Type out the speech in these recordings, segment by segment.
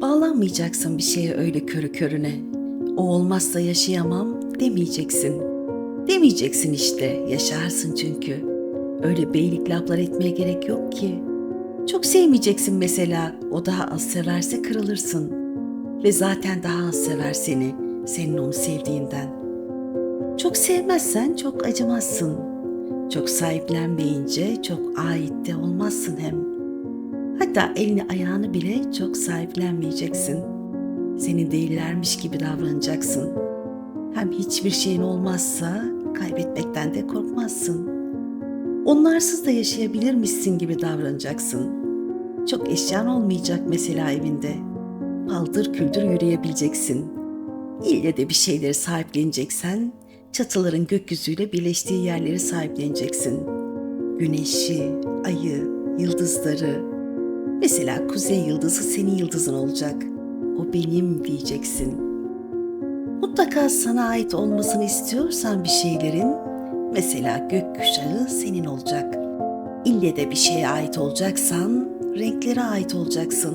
Bağlanmayacaksın bir şeye öyle körü körüne. O olmazsa yaşayamam demeyeceksin. Demeyeceksin işte, yaşarsın çünkü. Öyle beylik laflar etmeye gerek yok ki. Çok sevmeyeceksin mesela, o daha az severse kırılırsın. Ve zaten daha az sever seni, senin onu sevdiğinden. Çok sevmezsen çok acımazsın. Çok sahiplenmeyince çok ait de olmazsın hem. Hatta elini ayağını bile çok sahiplenmeyeceksin. Senin değillermiş gibi davranacaksın. Hem hiçbir şeyin olmazsa kaybetmekten de korkmazsın. Onlarsız da yaşayabilirmişsin gibi davranacaksın. Çok eşyan olmayacak mesela evinde. Paldır küldür yürüyebileceksin. İlle de bir şeyleri sahipleneceksen çatıların gökyüzüyle birleştiği yerleri sahipleneceksin. Güneşi, ayı, yıldızları. Mesela kuzey yıldızı senin yıldızın olacak. O benim diyeceksin. Mutlaka sana ait olmasını istiyorsan bir şeylerin, mesela gökkuşağı senin olacak. İlle de bir şeye ait olacaksan, renklere ait olacaksın.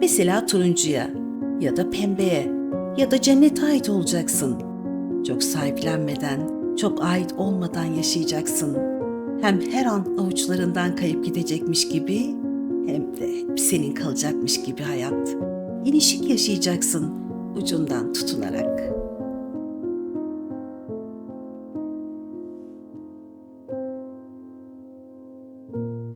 Mesela turuncuya ya da pembeye ya da cennete ait olacaksın. Çok sahiplenmeden, çok ait olmadan yaşayacaksın. Hem her an avuçlarından kayıp gidecekmiş gibi hem de senin kalacakmış gibi hayat. İnişik yaşayacaksın ucundan tutunarak.